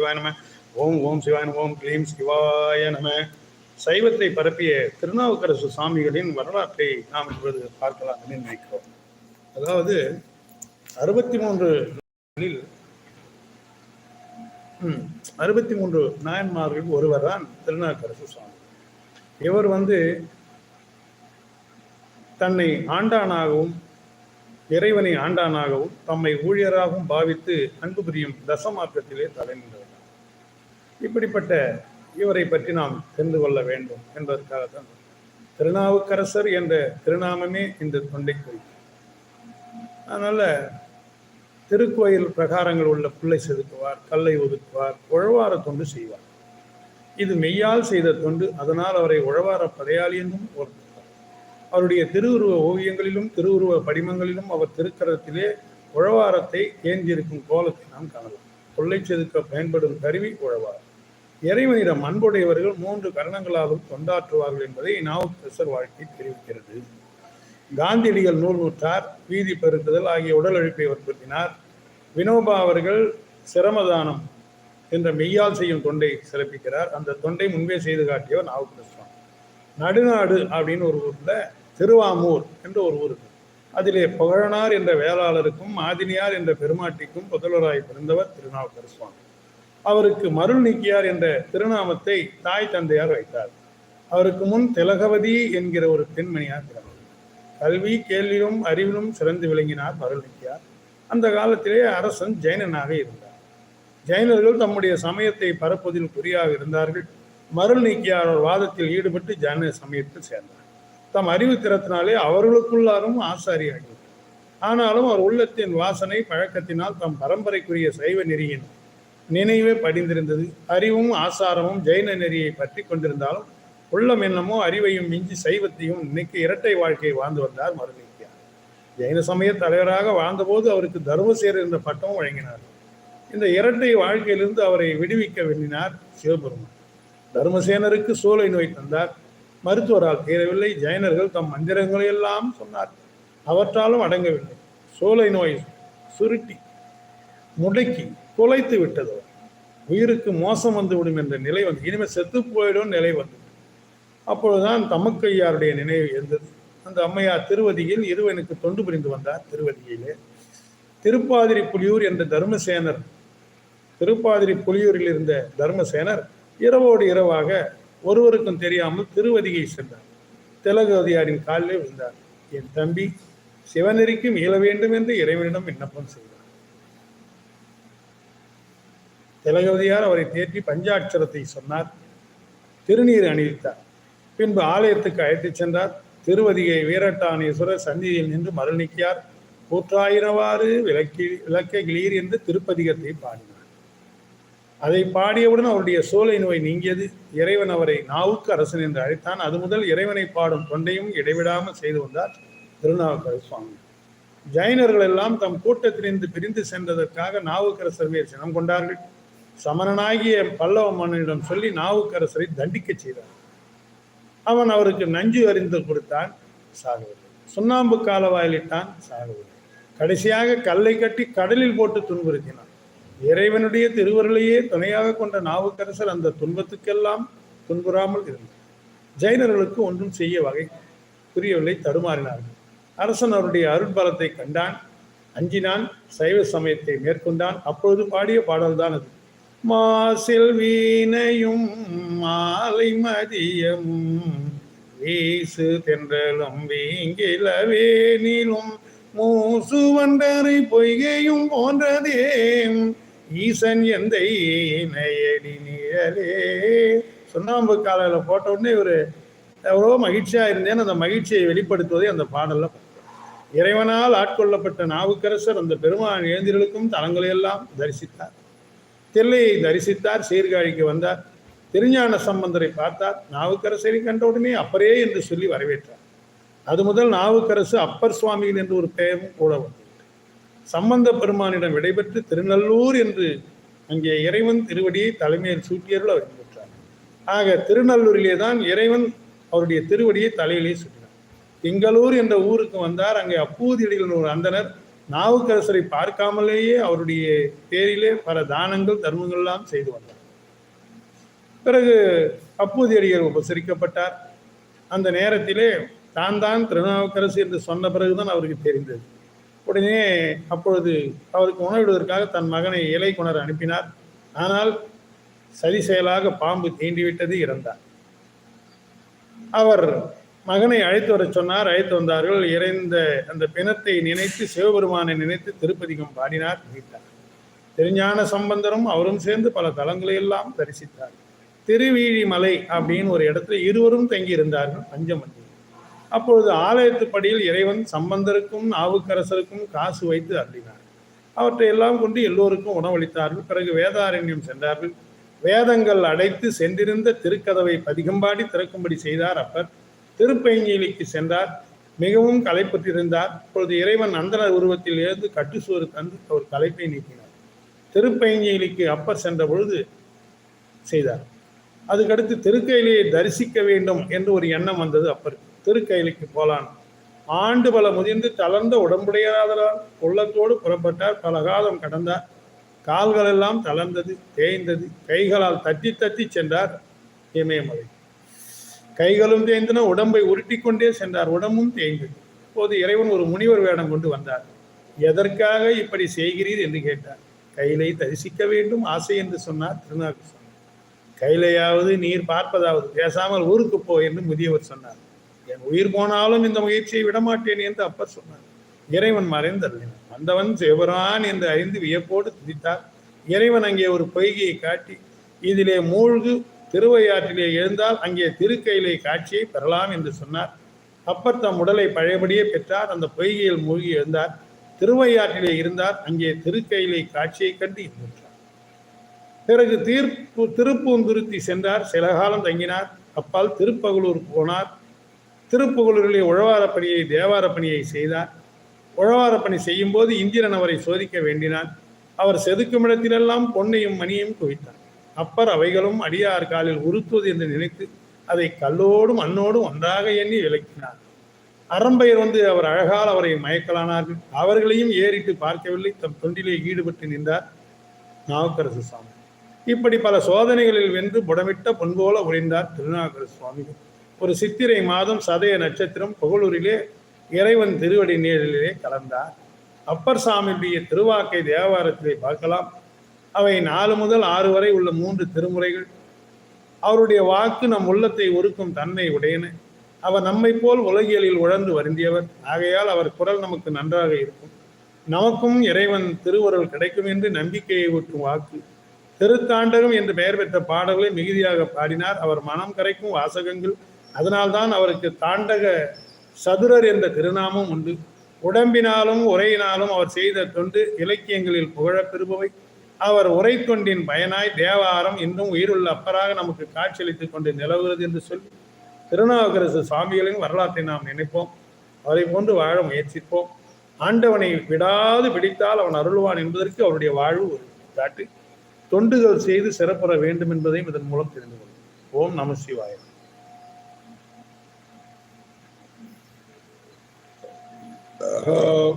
சிவாய நம. ஓம் ஓம் சிவாய நம ஓம் கிளீம் சிவாய நம. சைவத்தை பரப்பிய திருநாவுக்கரசு சுவாமிகளின் வரலாற்றை நாம் இப்பொழுது பார்க்கலாம் என்று நினைக்கிறோம். அதாவது அறுபத்தி மூன்று அறுபத்தி மூன்று நாயன்மார்கள் ஒருவர் தான் திருநாவுக்கரசு சுவாமி. இவர் வந்து தன்னை ஆண்டானாகவும் இறைவனை ஆண்டானாகவும் தம்மை ஊழியராகவும் பாவித்து அன்பு புரியும் தசமார்க்கத்திலே தலைநின்றவர் இப்படிப்பட்ட இவரை பற்றி நாம் தெரிந்து கொள்ள வேண்டும் என்பதற்காக தான் திருநாவுக்கரசர் என்ற திருநாமமே இந்த தொண்டை குறிக்கும் அதனால் திருக்கோயில் பிரகாரங்கள் உள்ள பிள்ளை செதுக்குவார் கல்லை ஒதுக்குவார் உழவார தொண்டு செய்வார். இது மெய்யால் செய்த தொண்டு அதனால் அவரை உழவார படையாளி என்றும் ஓர்த்தார் அவருடைய திருவுருவ ஓவியங்களிலும் திருவுருவ படிமங்களிலும் அவர் திருக்கரத்திலே உழவாரத்தை ஏந்தியிருக்கும் கோலத்தை நாம் காணலாம். கொள்ளை செதுக்க பயன்படும் கருவி உழவார் இறைவனிடம் அன்புடையவர்கள் மூன்று கரணங்களாலும் கொண்டாற்றுவார்கள் என்பதை நாவுக்கரசர் வாழ்க்கை தெரிவிக்கிறது. காந்தியடிகள் நூல் நூற்றார் வீதி பெருக்குதல் ஆகிய உடல் அழிப்பை வற்புறுத்தினார். வினோபா அவர்கள் சிரமதானம் என்ற மெய்யால் செய்யும் தொண்டை சிறப்பிக்கிறார். அந்த தொண்டை முன்பே செய்து காட்டியவர் நாவுக்கரசர் நடுநாடு அப்படின்னு ஒரு ஊரில் திருவாமூர் என்ற ஒரு ஊர் அதிலே புகழனார் என்ற வேளாளருக்கும் மாதினியார் என்ற பெருமாட்டிக்கும் புதல்வராய் பிறந்தவர் திருநாவுக்கரசுவாமி அவருக்கு மருள் நீக்கியார் என்ற திருநாமத்தை தாய் தந்தையார் வைத்தார். அவருக்கு முன் திலகவதி என்கிற ஒரு பெண்மணியார் பிறந்தார். கல்வி கேள்வியும் அறிவிலும் சிறந்து விளங்கினார் மருள் நீக்கியார். அந்த காலத்திலே அரசன் ஜெயினனாக இருந்தார். ஜெயினர்கள் தம்முடைய சமயத்தை பரப்புவதில் குறியாக இருந்தார்கள். மருள் நீக்கியார் வாதத்தில் ஈடுபட்டு ஜன சமயத்தில் சேர்ந்தார். தம் அறிவு திறத்தினாலே அவர்களுக்குள்ளாரும் ஆசாரியாகிவிட்டார் ஆனாலும் அவர் உள்ளத்தின் வாசனை பழக்கத்தினால் தம் பரம்பரைக்குரிய சைவ நெறியின் நினைவே படிந்திருந்தது. அறிவும் ஆசாரமும் ஜெயின நெறியை பற்றி கொண்டிருந்தாலும் உள்ளம் என்னமோ அறிவையும் மிஞ்சி சைவத்தையும் இன்னைக்கு இரட்டை வாழ்க்கையை வாழ்ந்து வந்தார் மருளிக்கியார் ஜெயின சமய தலைவராக வாழ்ந்தபோது அவருக்கு தர்மசேர் என்ற பட்டமும் வழங்கினார். இந்த இரட்டை வாழ்க்கையிலிருந்து அவரை விடுவிக்க வேண்டினார் சிவபெருமான். தர்மசேனருக்கு சூளை நோய் தந்தார். மருத்துவரால் தீரவில்லை. ஜெயினர்கள் தம் மந்திரங்களை எல்லாம் சொன்னார் அவற்றாலும் அடங்கவில்லை. சோலை நோய் சுருட்டி முடக்கி குலைத்து விட்டதோ. உயிருக்கு மோசம் வந்துவிடும் என்ற நிலை வந்து இனிமேல் செத்து போயிடும் நிலை வந்தது அப்பொழுதுதான் தமக்கையாருடைய நினைவு இருந்தது. அந்த அம்மையார் திருவதியில் இருவனுக்கு தொண்டு புரிந்து வந்தார் திருவதியிலே. திருப்பாதிரி புலியூர் என்ற தர்மசேனர் திருப்பாதிரி புலியூரில் இருந்த தர்மசேனர் இரவோடு இரவாக ஒருவருக்கும் தெரியாமல் திருவதிகை சென்றார். திலகவதியாரின் காலிலே விழுந்தார். என் தம்பி சிவநெறிக்கு மீள வேண்டும் என்று இறைவனிடம் விண்ணப்பம் செய்தார். திலகவதியார் அவரை தேற்றி பஞ்சாட்சரத்தை சொன்னார். திருநீர் அணிவித்தார். பின்பு ஆலயத்துக்கு அழைத்துச் சென்றார். திருவதிகை வீரட்டானேஸ்வரர் சந்நிதியில் நின்று மருளிக்கியார் கூற்றாயிரவாறு விளக்கி விளக்க கிளீர் என்று திருப்பதிகத்தை பாடினார். அதை பாடியவுடன் அவருடைய சோலை நோய் நீங்கியது. இறைவன் அவரை நாவுக்கு அரசன் என்று அழைத்தான். அது முதல் இறைவனை பாடும் தொண்டையும் இடைவிடாமல் செய்து வந்தார் திருநாவுக்கரசு சுவாமி. ஜைனர்கள் எல்லாம் தம் கூட்டத்திலிருந்து பிரிந்து சென்றதற்காக நாவுக்கரசர் மேல் சினம் கொண்டார்கள். சமணனாகிய பல்லவ மன்னனிடம் சொல்லி நாவுக்கரசரை தண்டிக்க செய்தார் அவன் அவருக்கு நஞ்சு அறிந்து கொடுத்தான் சாகவில்லை சுண்ணாம்பு காலவாயிலிட்டான் சாகவில்லை கடைசியாக கல்லை கட்டி கடலில் போட்டு துன்புறுத்தினான். இறைவனுடைய திருவருளையே துணையாக கொண்ட நாவுக்கரசர் அந்த துன்பத்துக்கெல்லாம் துன்புறாமல் இருந்தார். ஜெயினர்களுக்கு ஒன்றும் செய்ய வகை புரியவில்லை தடுமாறினார்கள். அரசன் அவருடைய அருட்பலத்தை கண்டான் அஞ்சினான் சைவ சமயத்தை மேற்கொண்டான். அப்பொழுது பாடிய பாடல்தான் அது. மாசில் வீணையும் மாலை மதியமும் வீசு தென்றலும் வீங்கிலவேனிலும் மூசு வண்டரை பொய்கையும் போன்றதே ஈசன் எந்த இணையடி நிழலே. சுண்ணாம்பு காலையில் போட்ட உடனே ஒரு எவ்வளோ மகிழ்ச்சியாக இருந்தேன். அந்த மகிழ்ச்சியை வெளிப்படுத்துவதை அந்த பாடலில் இறைவனால் ஆட்கொள்ளப்பட்ட நாவுக்கரசர் அந்த பெருமான் எழுந்திரலுக்கும் தலங்களையெல்லாம் தரிசித்தார். தில்லையை தரிசித்தார் சீர்காழிக்கு வந்தார். திருஞான சம்பந்தரை பார்த்தார். நாவுக்கரசரை கண்டவுடனே அப்பரே என்று சொல்லி வரவேற்றார். அது முதல் நாவுக்கரசு அப்பர் சுவாமிகள் என்று ஒரு பெயரும் கூட வந்தது. சம்பந்த பெருமானிடம் விடைபெற்று திருநல்லூர் என்று அங்கே இறைவன் திருவடியை தலைமையில் சூட்டியர்கள் அவர் பெற்றார் ஆக திருநல்லூரிலே தான் இறைவன் அவருடைய திருவடியை தலையிலே சுட்டினார். திங்களூர் என்ற ஊருக்கு வந்தார். அங்கே அப்பூதியடிகள் ஒரு அந்தனர் நாவுக்கரசரை பார்க்காமலேயே அவருடைய பேரிலே பல தானங்கள் தர்மங்கள்லாம் செய்து வந்தார் பிறகு அப்பூதியடிகள் உபசரிக்கப்பட்டார். அந்த நேரத்திலே தான் தான் திருநாவுக்கரசு என்று சொன்ன பிறகுதான் அவருக்கு தெரிந்தது. உடனே அப்பொழுது அவருக்கு உணவிடுவதற்காக தன் மகனை இலை கொணர அனுப்பினார். ஆனால் சதி செயலாக பாம்பு தீண்டிவிட்டது இறந்தார். அவர் மகனை அழைத்து வர சொன்னார். அழைத்து வந்தார்கள். இறைந்த அந்த பிணத்தை நினைத்து சிவபெருமானை நினைத்து திருப்பதிகம் பாடினார் மீட்டார் திருஞான சம்பந்தரும் அவரும் சேர்ந்து பல தலங்களை எல்லாம் தரிசித்தார். திருவீழிமலை அப்படின்னு ஒரு இடத்துல இருவரும் தங்கியிருந்தார்கள் பஞ்சமந்தி அப்பொழுது ஆலயத்துப்படியில் இறைவன் சம்பந்தருக்கும் நாவுக்கரசருக்கும் காசு வைத்து அள்ளினார் அவற்றை எல்லாம் கொண்டு எல்லோருக்கும் உணவளித்தார்கள். பிறகு வேதாரண்யம் சென்றார்கள். வேதங்கள் அடைத்து சென்றிருந்த திருக்கதவை பதிகம்பாடி திறக்கும்படி செய்தார் அப்பர். திருப்பைஞ்சலிக்கு சென்றார். மிகவும் களைப்பற்றிருந்தார். அப்பொழுது இறைவன் அந்தர உருவத்தில் எழுந்து கட்டுசுவர் தந்து அவர் களைப்பை நீக்கினார் திருப்பைஞ்சலிக்கு அப்பர் சென்ற பொழுது செய்தார். அதுக்கடுத்து திருக்கையிலேயே தரிசிக்க வேண்டும் என்று ஒரு எண்ணம் வந்தது அப்பருக்கு திருக்கையிலுக்கு போலான். ஆண்டு பல முதிர்ந்து தளர்ந்த உடம்புடையாதலால் உள்ளத்தோடு புறப்பட்டார். பல காலம் கடந்தார். கால்களெல்லாம் தளர்ந்தது தேய்ந்தது. கைகளால் தட்டி தட்டி சென்றார் இமயமலை. கைகளும் தேய்ந்தன உடம்பை உருட்டி கொண்டே சென்றார். உடம்பும் தேய்ந்தது இப்போது இறைவன் ஒரு முனிவர் வேடம் கொண்டு வந்தார். எதற்காக இப்படி செய்கிறீர்? என்று கேட்டார். கையிலை தரிசிக்க வேண்டும் ஆசை என்று சொன்னார் திருநாக்கு கையிலையாவது நீர் பார்ப்பதாவது பேசாமல் ஊருக்கு போ என்று முதியவர் சொன்னார். என் உயிர் போனாலும் இந்த முயற்சியை விடமாட்டேன் என்று அப்பர் சொன்னார். இறைவன் மறைந்தருளினார். வந்தவன் சிவரான் என்று அறிந்து வியப்போடு துதித்தார். இறைவன் அங்கே ஒரு பொய்கையை காட்டி இதிலே மூழ்கு திருவையாற்றிலே எழுந்தால் அங்கே திருக்கையிலே காட்சியை பெறலாம் என்று சொன்னார். அப்பர் தம் உடலை பழையபடியே பெற்றார். அந்த பொய்கையில் மூழ்கி எழுந்தார். திருவையாற்றிலே இருந்தார். அங்கே திருக்கையிலே காட்சியை கண்டு இருந்தார் பிறகு தீர்ப்பு திருப்பூந்துருத்தி சென்றார். சில காலம் தங்கினார். அப்பால் திருப்பகலூர் போனார். திருப்புகலூரிலே உழவார பணியை தேவார பணியை செய்தார். உழவார பணி செய்யும் போது இந்திரன் அவரை சோதிக்க வேண்டினான். அவர் செதுக்கும் இடத்திலெல்லாம் பொன்னையும் மணியும் குவித்தார் அப்பர் அவைகளும் அடியார் காலில் உறுத்துவது என்று நினைத்து அதை கல்லோடும் மண்ணோடும் ஒன்றாக எண்ணி விளக்கினார். அறம்பெயர் வந்து அவர் அழகால் அவரை மயக்கலானார்கள். அவர்களையும் ஏறிட்டு பார்க்கவில்லை. தம் தொண்டிலே ஈடுபட்டு நின்றார். நாவுக்கரசு சுவாமி இப்படி பல சோதனைகளில் வென்று புடமிட்ட பொன்போல ஒளிந்தார் திருநாவுக்கரசு சுவாமிகள் ஒரு சித்திரை மாதம் சதய நட்சத்திரம் புகழூரிலே இறைவன் திருவடி நேரிலே கலந்தார். அப்பர் சாமியுடைய திருவாக்கை தேவாரத்திலே பார்க்கலாம். அவை நாலு முதல் ஆறு வரை உள்ள மூன்று திருமுறைகள். அவருடைய வாக்கு நம் உள்ளத்தை ஒருக்கும் தன்மை உடையன. அவர் நம்மை போல் உலகியலில் உழந்து வருந்தியவர். ஆகையால் அவர் குரல் நமக்கு நன்றாக இருக்கும். நமக்கும் இறைவன் திருவருள் கிடைக்கும் என்று நம்பிக்கையை ஊற்றும் வாக்கு. திருத்தாண்டகம் என்று பெயர் பெற்ற பாடல்களை மிகுதியாக பாடினார். அவர் மனம் கரைக்கும் வாசகங்கள். அதனால்தான் அவருக்கு தாண்டக சதுரர் என்ற திருநாமம் உண்டு. உடம்பினாலும் உரையினாலும் அவர் செய்த தொண்டு இலக்கியங்களில் புகழப் பெறுபவை. அவர் உரை பயனாய் தேவாரம் இன்னும் உயிருள்ள அப்பராக நமக்கு காட்சியளித்துக் கொண்டு நிலவுகிறது என்று சொல்லி திருநாவுக்கரசு சுவாமிகளின் வரலாற்றை நாம் நினைப்போம். அவரை போன்று வாழ முயற்சிப்போம். ஆண்டவனை விடாது பிடித்தால் அவன் அருள்வான் என்பதற்கு அவருடைய வாழ்வு ஒரு காட்டு. தொண்டுகள் செய்து சிறப்புற வேண்டும் என்பதையும் இதன் மூலம் தெரிந்து கொள்ளும் ஓம் நம சிவாய. Uh,